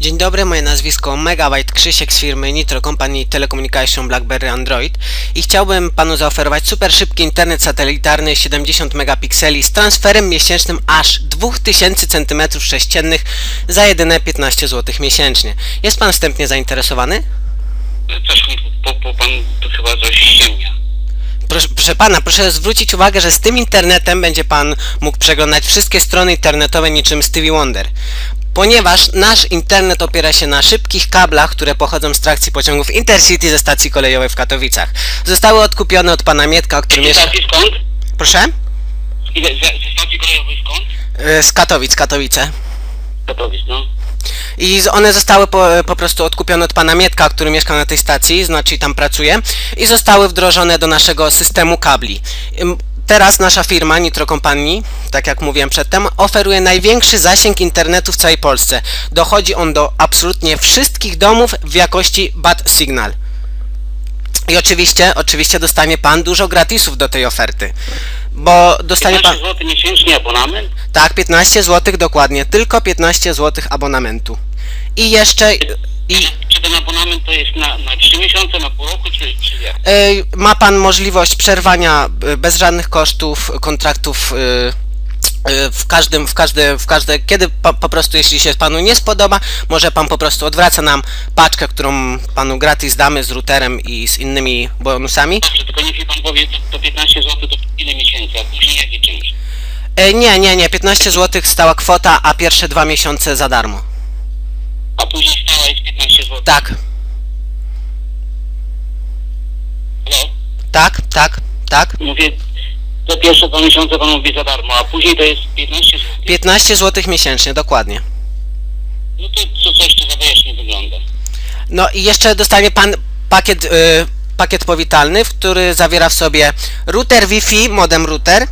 Dzień dobry, moje nazwisko Megabyte Krzysiek z firmy Nitro Company Telecommunication BlackBerry Android i chciałbym panu zaoferować super szybki internet satelitarny 70 megapikseli z transferem miesięcznym aż 2000 cm3 za jedyne 15 zł miesięcznie. Jest pan wstępnie zainteresowany? Pan tu chyba coś. Proszę, proszę pana, proszę zwrócić uwagę, że z tym internetem będzie pan mógł przeglądać wszystkie strony internetowe niczym Stevie Wonder. Ponieważ nasz internet opiera się na szybkich kablach, które pochodzą z trakcji pociągów Intercity ze stacji kolejowej w Katowicach. Zostały odkupione od pana Mietka, który Ze mieszka... stacji skąd? Proszę? Ze, ze stacji kolejowej skąd? E, Z Katowic, Katowice. Katowic, no. I z- one zostały po, po prostu odkupione od pana Mietka, który mieszka na tej stacji, znaczy tam pracuje, i zostały wdrożone do naszego systemu kabli. Ym, Teraz nasza firma Nitro Company, tak jak mówiłem przedtem, oferuje największy zasięg internetu w całej Polsce. Dochodzi on do absolutnie wszystkich domów w jakości bad signal. I oczywiście, oczywiście dostanie pan dużo gratisów do tej oferty. Bo dostanie pan 15 zł miesięcznie abonament? tak 15 zł dokładnie, tylko 15 zł abonamentu. I jeszcze i Czy ten abonament to jest na, na 3 miesiące, na pół roku, czy, czy jak? y, ma pan możliwość przerwania y, bez żadnych kosztów kontraktów y, y, w każdym, w każde, w każde, kiedy po, po prostu jeśli się panu nie spodoba, może pan po prostu odwraca nam paczkę, którą panu gratis damy z routerem i z innymi bonusami. Dobrze, tylko niech mi pan powie, to, to 15 zł to ile miesięcy, a później jaki czynsz? E, nie, nie, nie, 15 zł stała kwota, a pierwsze dwa miesiące za darmo. Tak, tak, tak, tak. Mówię, to pierwsze dwa miesiące pan mówi za darmo, a później to jest 15 zł. 15 zł miesięcznie, dokładnie. No to, to coś to za wyjaśnie wygląda. No i jeszcze dostanie pan pakiet, y, pakiet powitalny, który zawiera w sobie router Wi-Fi, modem router,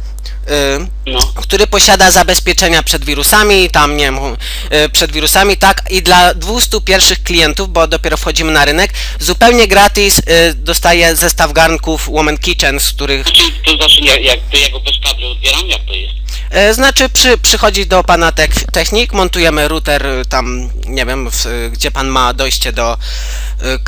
y, No. który posiada zabezpieczenia przed wirusami, tam nie wiem, y, przed wirusami, tak, i dla 200 pierwszych klientów, bo dopiero wchodzimy na rynek, zupełnie gratis y, dostaje zestaw garnków Woman Kitchen, z których Znaczy, to znaczy, jak, jak to ja go bez kabla odbieram, jak to jest? E, Znaczy, przy, przychodzi do pana tek, technik, montujemy router y, tam, nie wiem, w, y, gdzie pan ma dojście do,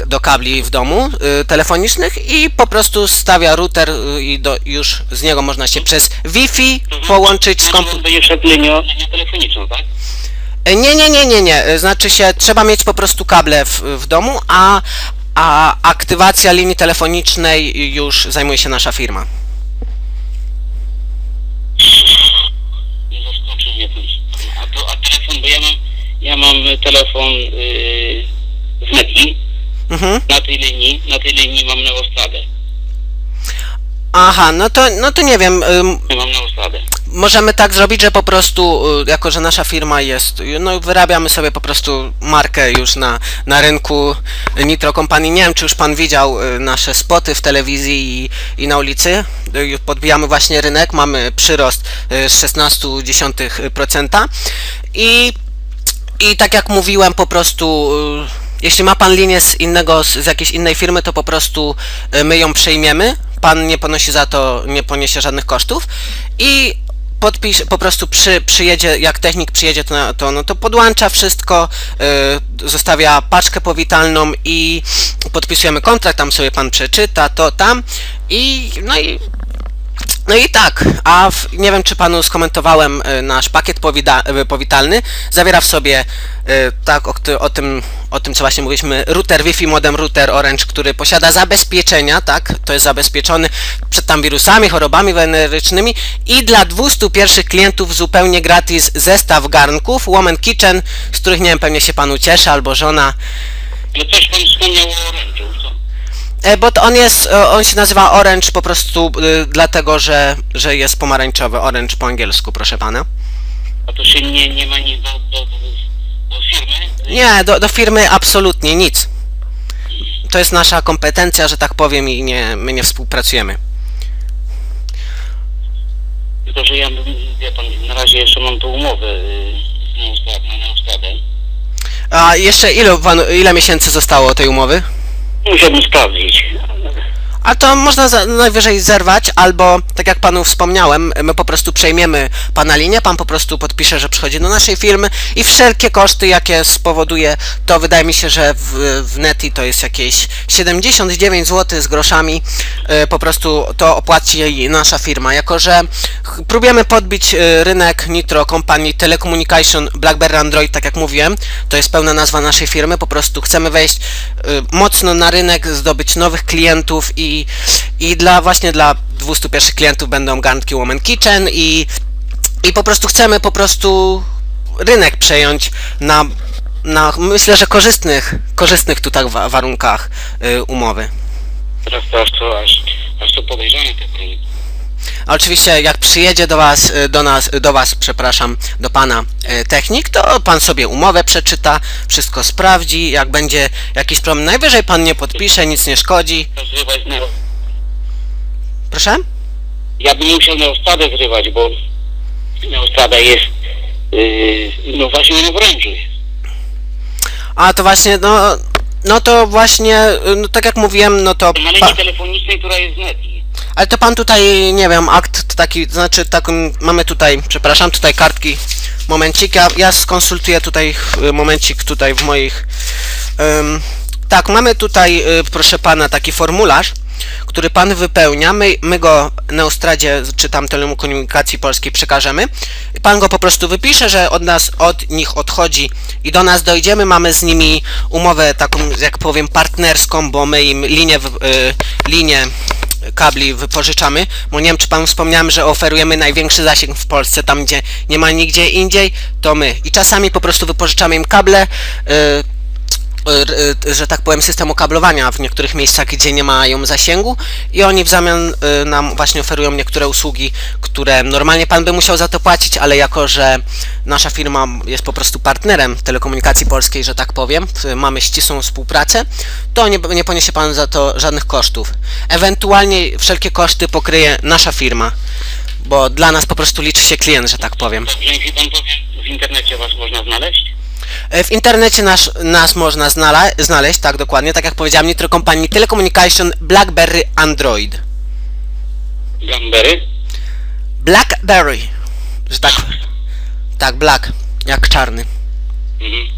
y, do kabli w domu y, telefonicznych i po prostu stawia router y, i do, już z niego można się przez Wi-Fi połączyć z Znaczy, komputerem. linią telefoniczną, tak? Nie, nie, nie, nie, nie. Y, Znaczy się, trzeba mieć po prostu kable w, w domu, a, a aktywacja linii telefonicznej już zajmuje się nasza firma. Nie A, to, a telefon, bo ja mam, ja mam telefon yy, z Mhm. na tej linii, na tej linii mam neostradę. Aha, no to, no to nie wiem, ym, Ja mam neostradę. Możemy tak zrobić, że po prostu, y, jako że nasza firma jest, y, no wyrabiamy sobie po prostu markę już na, na rynku Nitro Company. Nie wiem, czy już pan widział y, nasze spoty w telewizji i, i na ulicy. Y, Podbijamy właśnie rynek, mamy przyrost y, z 16% i, i tak jak mówiłem, po prostu y, jeśli ma pan linię z innego, z, jakiejś innej firmy, to po prostu y, my ją przejmiemy. Pan nie ponosi za to, nie poniesie żadnych kosztów i podpisz, po prostu przy, przyjedzie, jak technik przyjedzie, to, to, no, to podłącza wszystko, y, zostawia paczkę powitalną i podpisujemy kontrakt, tam sobie pan przeczyta to tam i no i no i tak, a w, nie wiem czy panu skomentowałem y, nasz pakiet powida- y, powitalny. Zawiera w sobie y, tak o, o tym o tym co właśnie mówiliśmy, router Wi-Fi modem router Orange, który posiada zabezpieczenia, tak? To jest zabezpieczony przed tam wirusami, chorobami wenerycznymi i dla 200 pierwszych klientów zupełnie gratis zestaw garnków Woman Kitchen, z których nie wiem, pewnie się pan ucieszy albo żona. Ale coś pan wspomniał o? E, Bo to on jest, e, on się nazywa Orange po prostu y, dlatego, że, że jest pomarańczowy, Orange po angielsku, proszę pana. A to się nie, nie ma nic do, do, do, firmy? Nie, do, do firmy absolutnie nic. To jest nasza kompetencja, że tak powiem, i nie, my nie współpracujemy. Tylko, że ja, wie pan, na razie jeszcze mam tu umowę y, na Neostradę. A jeszcze ile, panu, ile miesięcy zostało tej umowy? Musiałbym sprawdzić. A to można za, najwyżej zerwać, albo tak jak panu wspomniałem, my po prostu przejmiemy pana linię, pan po prostu podpisze, że przychodzi do naszej firmy i wszelkie koszty, jakie spowoduje, to wydaje mi się, że w, w Neti to jest jakieś 79 zł z groszami, e, po prostu to opłaci jej nasza firma, jako że próbujemy podbić e, rynek Nitro Company Telecommunication BlackBerry Android, tak jak mówiłem, to jest pełna nazwa naszej firmy, po prostu chcemy wejść e, mocno na rynek, zdobyć nowych klientów i, i dla właśnie dla 200 pierwszych klientów będą garnki Woman Kitchen i, i po prostu chcemy po prostu rynek przejąć na, na myślę, że korzystnych, korzystnych tutaj wa- warunkach y, umowy. Teraz to aż to, aż, aż to podejrzane te Oczywiście jak przyjedzie do was, y, do nas, do was, przepraszam, do pana y, technik, to pan sobie umowę przeczyta, wszystko sprawdzi, jak będzie jakiś problem, najwyżej pan nie podpisze, nic nie szkodzi. Na... Proszę? Ja bym musiał Neostradę zrywać, bo Neostrada jest, yy, no właśnie na jest. A to właśnie, no, no to właśnie, no tak jak mówiłem, no to... Na linii telefonicznej, która jest z Neti. ale to pan tutaj, nie wiem, akt taki, to znaczy taką, mamy tutaj, przepraszam, tutaj kartki, momencik, ja, ja skonsultuję tutaj y, momencik tutaj w moich... ym, tak, mamy tutaj, y, proszę pana, taki formularz, który pan wypełnia, my, my go Neustradzie, czy tam Telekomunikacji Polskiej przekażemy. Pan go po prostu wypisze, że od nas, od nich odchodzi i do nas dojdziemy. Mamy z nimi umowę taką, jak powiem, partnerską, bo my im linię, y, linię kabli wypożyczamy, bo nie wiem, czy panu wspomniałem, że oferujemy największy zasięg w Polsce, tam gdzie nie ma nigdzie indziej, to my. I czasami po prostu wypożyczamy im kable, y, że tak powiem, system okablowania w niektórych miejscach, gdzie nie mają zasięgu i oni w zamian y, nam właśnie oferują niektóre usługi, które normalnie pan by musiał za to płacić, ale jako, że nasza firma jest po prostu partnerem telekomunikacji polskiej, że tak powiem, y, mamy ścisłą współpracę, to nie, nie poniesie pan za to żadnych kosztów. Ewentualnie wszelkie koszty pokryje nasza firma, bo dla nas po prostu liczy się klient, że tak powiem. W internecie was można znaleźć? E, W internecie nas, nas można znala- znaleźć, tak dokładnie, tak jak powiedziałem, Nitro Company Telecommunication BlackBerry Android. Gambery? BlackBerry, że tak. Tak, black, jak czarny. Mhm.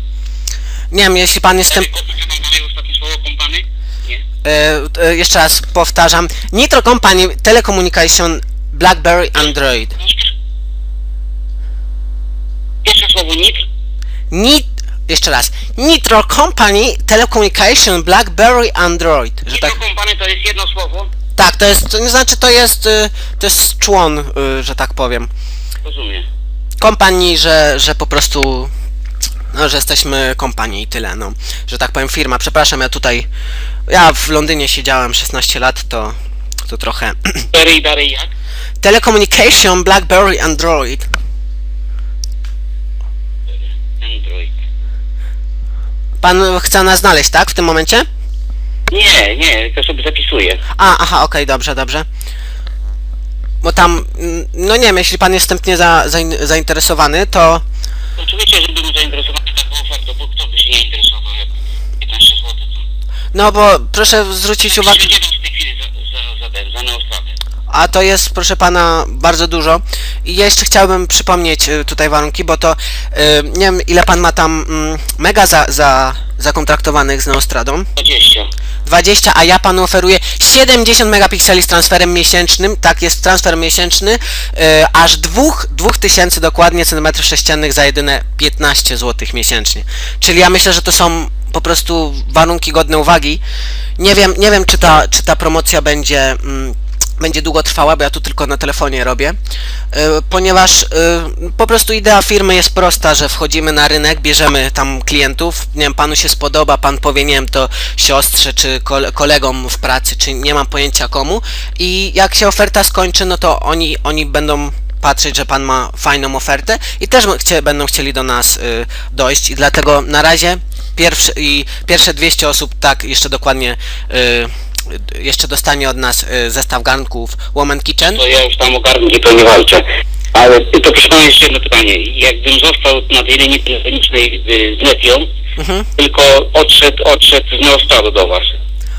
Nie wiem, jeśli pan jest tym. E, e, jeszcze raz powtarzam. Nitro Company Telecommunication BlackBerry Android. Pierwsze słowo NIT? Nit. Jeszcze raz. Nitro Company Telecommunication BlackBerry Android. Że tak. Nitro kompany to jest jedno słowo? Tak, to jest. To nie znaczy to jest. y, To jest człon, y, że tak powiem. Rozumiem. kompanii, że, że po prostu no, że jesteśmy kompanii i tyle, no, że tak powiem firma, przepraszam, ja tutaj ja w Londynie siedziałem 16 lat, to to trochę Berry dalej jak? Telecommunication BlackBerry Android. Pan chce nas znaleźć, tak, w tym momencie? Nie, nie, to sobie zapisuję. A, aha, okej, dobrze, dobrze bo tam, mm, no nie wiem, jeśli pan jest wstępnie za, zain, zainteresowany, to Oczywiście, że bym zainteresowany taką ofertą, bo kto by się nie interesował, jak 15 zł no bo proszę zwrócić uwagę 99 w tej chwili za, za, za, ten, za. A to jest, proszę pana, bardzo dużo. I ja jeszcze chciałbym przypomnieć y, tutaj warunki, bo to y, nie wiem ile pan ma tam mm, mega za, za zakontraktowanych z Neostradą. 20. 20, a ja panu oferuję 70 megapikseli z transferem miesięcznym, tak jest transfer miesięczny, y, aż 2, 2000 dokładnie centymetrów sześciennych za jedyne 15 zł miesięcznie. Czyli ja myślę, że to są po prostu warunki godne uwagi. Nie wiem, nie wiem czy ta, czy ta promocja będzie mm, będzie długo trwała, bo ja tu tylko na telefonie robię, y, ponieważ y, po prostu idea firmy jest prosta, że wchodzimy na rynek, bierzemy tam klientów, nie wiem, panu się spodoba, pan powie, nie wiem, to siostrze czy kole- kolegom w pracy, czy nie mam pojęcia komu. I jak się oferta skończy, no to oni, oni będą patrzeć, że pan ma fajną ofertę i też chcie, będą chcieli do nas y, dojść. I dlatego na razie i pierwsze 200 osób, tak jeszcze dokładnie y, jeszcze dostanie od nas y, zestaw garnków Woman Kitchen. To ja już tam o garnki to nie walczę. Ale to proszę pana jeszcze jedno pytanie. Jakbym został na tej linii telefonicznej z Netią, Mhm. tylko odszedł, odszedł z Neostradu do was.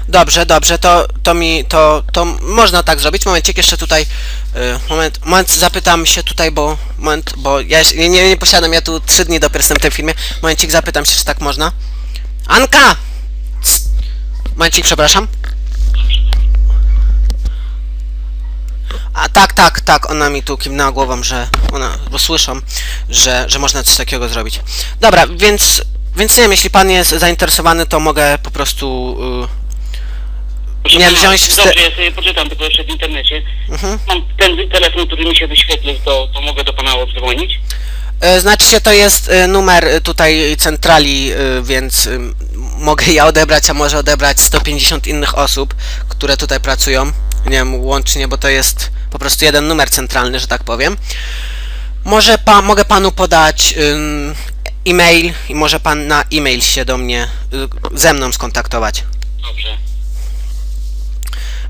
Dobrze, dobrze, to, to mi, to, to można tak zrobić. Momencik, jeszcze tutaj, y, moment, moment, zapytam się tutaj, bo, moment, bo ja nie, nie, nie posiadam, ja tu trzy dni dopiero jestem w tej firmie. Momencik, zapytam się, czy tak można. Anka! Momencik, przepraszam. A tak, tak, tak, ona mi tu kiwnęła głową, że ona, bo słyszą, że, że można coś takiego zrobić. Dobra, więc, więc nie wiem, jeśli pan jest zainteresowany, to mogę po prostu... y, Nie, wziąć wste- Dobrze, ja sobie poczytam tylko jeszcze w internecie. Mhm. Mam ten telefon, który mi się wyświetlił, to, to mogę do pana oddzwonić? E, Znaczy się to jest e, numer e, tutaj centrali, więc mogę ja odebrać, a może odebrać 150 innych osób, które tutaj pracują. Nie wiem, łącznie, bo to jest po prostu jeden numer centralny, że tak powiem. Może pa, mogę panu podać e-mail i może pan na e-mail się do mnie, y, ze mną skontaktować. Dobrze.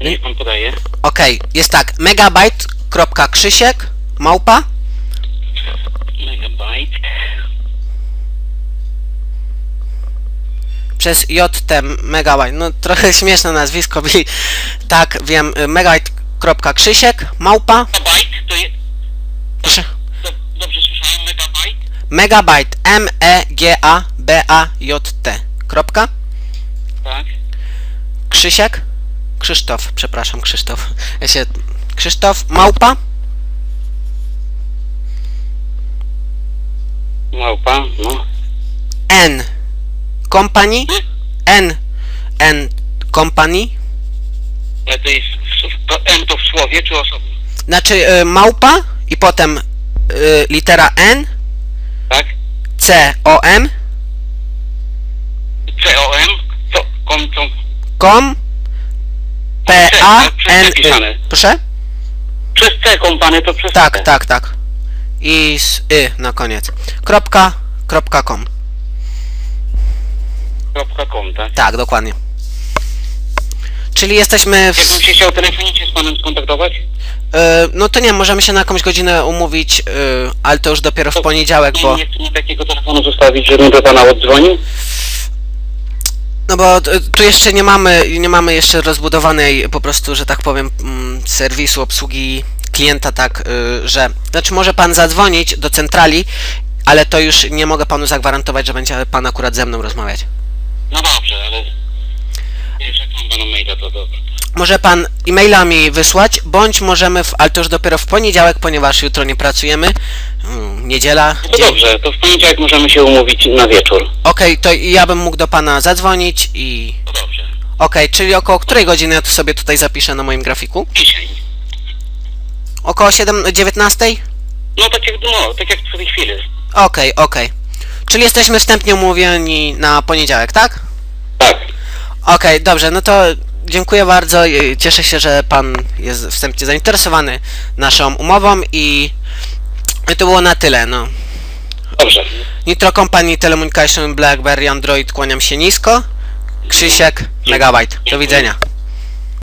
Niech pan podaje. Okej, jest tak, megabyte.krzysiek małpa Megabyte. przez JT Megabyte. No trochę śmieszne nazwisko, tak wiem, y, megabyte.krzysiek małpa. Megabyte to jest... Proszę. Do, dobrze słyszałem? Megabyte? Megabyte M E G A B A J T. Kropka. Tak. Krzysiek? Krzysztof, przepraszam, Krzysztof. Ja się. Krzysztof Małpa Małpa, no. N Company N N Company Ale to jest... w- To N to w słowie czy osobno? znaczy y, małpa i potem y, litera N Tak? C O M C-O-M? Co? Kom, co? com P A N Y. Proszę? Przez C kompany to przez Tak, C. tak, tak. I z y na koniec. Kropka, kropka com. Kropka com, tak? Tak, dokładnie. Czyli jesteśmy w... Jakbym się chciał telefonicznie z panem skontaktować? E, no to nie, możemy się na jakąś godzinę umówić, e, ale to już dopiero w poniedziałek, bo... Nie, nie takiego telefonu zostawić, żebym do pana oddzwonił. No bo e, tu jeszcze nie mamy, nie mamy jeszcze rozbudowanej po prostu, że tak powiem, mm, serwisu obsługi klienta tak, że... Znaczy może pan zadzwonić do centrali, ale to już nie mogę panu zagwarantować, że będzie pan akurat ze mną rozmawiać. No dobrze, ale... Panu maila, to. Może pan e-maila mi wysłać, bądź możemy, w, ale to już dopiero w poniedziałek, ponieważ jutro nie pracujemy, mm, niedziela, No dzień... dobrze, to w poniedziałek możemy się umówić na wieczór. Okej, to ja bym mógł do pana zadzwonić i... To dobrze. Okej, czyli około której godziny ja to sobie tutaj zapiszę na moim grafiku? Dzisiaj. Około 7, 19? No tak jak, no, tak jak w tej chwili. Okej, okej. Czyli jesteśmy wstępnie umówieni na poniedziałek? Tak. Okej, dobrze, no to dziękuję bardzo. Cieszę się, że pan jest wstępnie zainteresowany naszą umową i to było na tyle, no. Dobrze. Nitro Company Telecommunication BlackBerry Android kłaniam się nisko. Krzysiek Megabyte. Do widzenia.